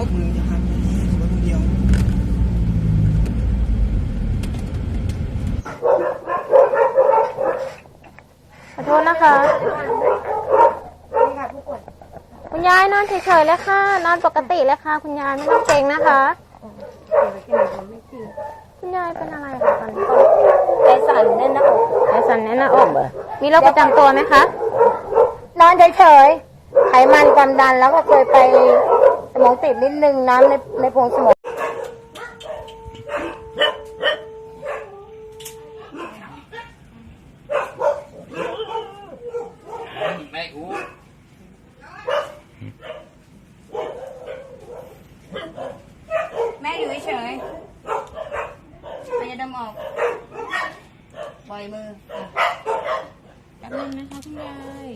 รถมึงจะพันรถมึเดียวขอโทษนะคะคุณยายนอนเฉยๆเลยค่ะ นอนปกติเลยค่ะ คุณยายไม่ต้องเก่งนะคะคุณยายเป็นอะไรคะตอนนี้ไจสันแน่นหน้าอกไอสันแน่นหน้าอกมีโรคประจำตัวไหมคะ นอนเฉยๆไขมันความดันแล้วก็เคยไป สมองตีบนิดนึงน้ำในในโพรงสมองไม่อู้แม่อยู่เฉยๆมันจะดมออกปล่อยมือแป๊บนึงนะคะคุณยาย